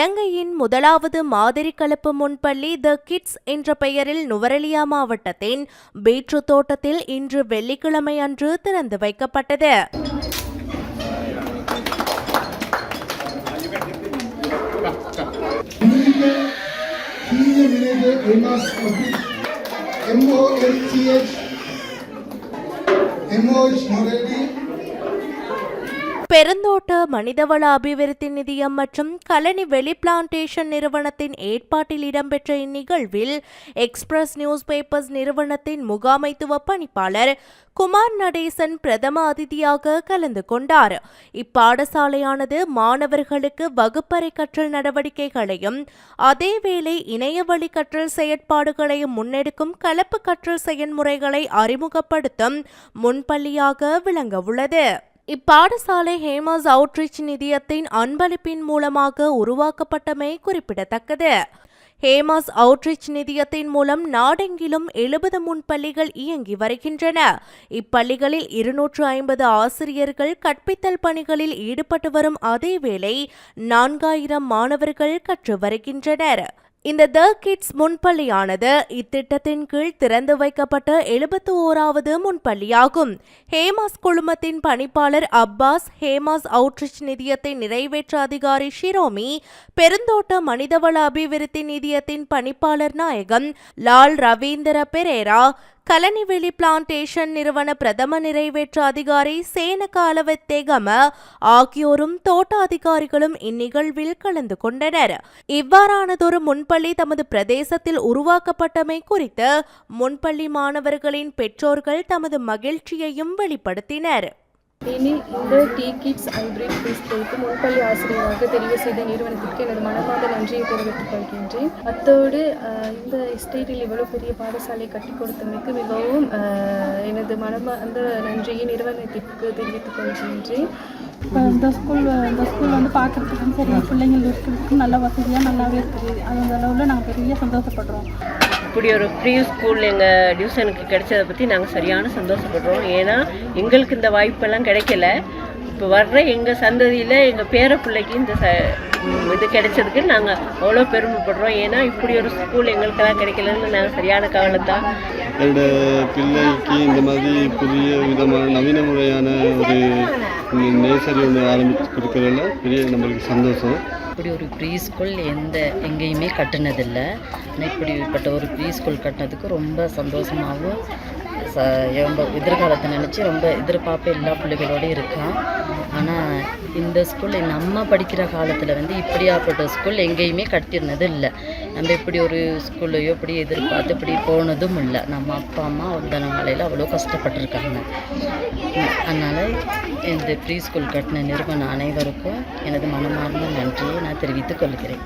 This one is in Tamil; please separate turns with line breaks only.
இலங்கையின் முதலாவது மாதிரி கலப்பு முன்பள்ளி த கிட்ஸ் என்ற பெயரில் நுவரெலியா மாவட்டத்தின் பீற்று தோட்டத்தில் இன்று வெள்ளிக்கிழமை அன்று திறந்து வைக்கப்பட்டது.
MOLTH MOH Morelli,
பெருந்தோட்ட மனிதவள அபிவிருத்தி நிதியம் மற்றும் கலனி வெளி பிளான்டேஷன் நிறுவனத்தின் ஏற்பாட்டில் இடம்பெற்ற இந்நிகழ்வில் எக்ஸ்பிரஸ் நியூஸ் பேப்பர்ஸ் நிறுவனத்தின் முகாமைத்துவ பணிப்பாளர் குமார் நடேசன் பிரதம அதிதியாக கலந்து கொண்டார். இப்பாடசாலையானது மாணவர்களுக்கு வகுப்பறை கற்றல் நடவடிக்கைகளையும் அதேவேளை இணையவழி கற்றல் செயற்பாடுகளையும் முன்னெடுக்கும் கலப்பு கற்றல் செயல்முறைகளை அறிமுகப்படுத்தும் முன்பள்ளியாக விளங்கவுள்ளது இப்பாடசாலை ஹேமாஸ் அவுட்ரீச் நிதியத்தின் அன்பளிப்பின் மூலமாக உருவாக்கப்பட்டமை குறிப்பிடத்தக்கது. ஹேமாஸ் அவுட்ரீச் நிதியத்தின் மூலம் நாடெங்கிலும் எழுபது முன்பள்ளிகள் இயங்கி வருகின்றன. இப்பள்ளிகளில் இருநூற்று ஐம்பது ஆசிரியர்கள் கற்பித்தல் பணிகளில் ஈடுபட்டு வரும் அதேவேளை நான்காயிரம் மாணவர்கள் கற்று வருகின்றனர். இந்த த கிட்ஸ் முன்பள்ளியானது இத்திட்டத்தின் கீழ் திறந்து வைக்கப்பட்ட எழுபத்து ஓராவது முன்பள்ளியாகும். ஹேமாஸ் குழுமத்தின் பணிப்பாளர் அப்பாஸ் ஹேமாஸ் அவுட்ரிச் நிதியத்தின் நிறைவேற்ற அதிகாரி ஷிரோமி பெருந்தோட்ட மனிதவள அபிவிருத்தி நிதியத்தின் பணிப்பாளர் நாயகம் லால் ரவீந்திர பெரேரா கலனிவெளி பிளான்டேஷன் நிறுவன பிரதம நிறைவேற்று அதிகாரி சேனகாலவத்தேகம ஆகியோரும் தோட்ட அதிகாரிகளும் இந்நிகழ்வில் கலந்து கொண்டனர். இவ்வாறானதொரு முன்பள்ளி தமது பிரதேசத்தில் உருவாக்கப்பட்டமை குறித்து முன்பள்ளி மாணவர்களின் பெற்றோர்கள் தமது மகிழ்ச்சியையும் வெளிப்படுத்தினர்.
இனி இந்த டி கிட்ஸ் அண்ட் பிரீட் பிரிஸ்களுக்கு முன்பள்ளி ஆசிரியராக தெரிவு செய்த நிறுவனத்திற்கு எனது மனமார்ந்த நன்றியை தெரிவித்துக் கொள்கின்றேன். அத்தோடு இந்த எஸ்டேட்டில் இவ்வளவு பெரிய பாடசாலை கட்டி கொடுத்தமைக்கு மிகவும் எனது மனமார்ந்த நன்றியை நிறுவனத்திற்கு தெரிவித்துக் கொள்கின்றேன்.
இப்போ இந்த ஸ்கூல் இந்த ஸ்கூல் வந்து பார்க்குறதுக்கும் சரி பிள்ளைங்கள் இருக்கிறதுக்கும் நல்ல வசதியாக நல்லாவே இருக்குது. அந்த அளவில் நாங்கள் பெரிய சந்தோஷப்படுறோம்.
இப்படி ஒரு ஃப்ரீ ஸ்கூல் எங்கள் டியூசனுக்கு கிடைச்சதை பற்றி நாங்கள் சரியான சந்தோஷப்படுறோம். ஏன்னா எங்களுக்கு இந்த வாய்ப்பெல்லாம் கிடைக்கல. இப்போ வர்ற எங்கள் சந்ததியில் எங்கள் பேர பிள்ளைக்கு இந்த ச இது கிடைச்சதுக்கு நாங்கள் அவ்வளோ பெருமைப்படுறோம். ஏன்னா இப்படி ஒரு ஸ்கூல் எங்களுக்கெல்லாம் கிடைக்கலன்னு நாங்கள் சரியான கவலை தான்.
என்னோட பிள்ளைக்கு இந்த மாதிரி புதிய விதமான நவீன முறையான ஒரு நேசரி ஒன்று ஆரம்பித்து கொடுக்கறதுல பெரிய நம்மளுக்கு சந்தோஷம்.
இப்படி ஒரு ப்ரீ ஸ்கூல் எந்த எங்கேயுமே கட்டினதில்லை. ஆனால் இப்படிப்பட்ட ஒரு ப்ரீ ஸ்கூல் கட்டினதுக்கு ரொம்ப சந்தோஷமாகவும் ச ரொம்ப எதிர்காலத்தை நினச்சி ரொம்ப எதிர்பார்ப்பு எல்லா பிள்ளைகளோடையும் இருக்கான். இந்த ஸ்கூல் நம்ம படிக்கிற காலத்தில் வந்து இப்படியாப்பட்ட ஸ்கூல் எங்கேயுமே கட்டியிருந்தது இல்லை நம்ம இப்படி ஒரு ஸ்கூல்லையோ இப்படி எதிர்பார்த்து இப்படி போனதும் இல்லை. நம்ம அப்பா அம்மா அந்த நாளையில் அவ்வளோ கஷ்டப்பட்டிருக்காங்க. அதனால் இந்த ப்ரீ ஸ்கூல் கட்டின நிறுவனம் அனைவருக்கும் எனது மனமார்ந்த நன்றியை நான் தெரிவித்துக் கொள்கிறேன்.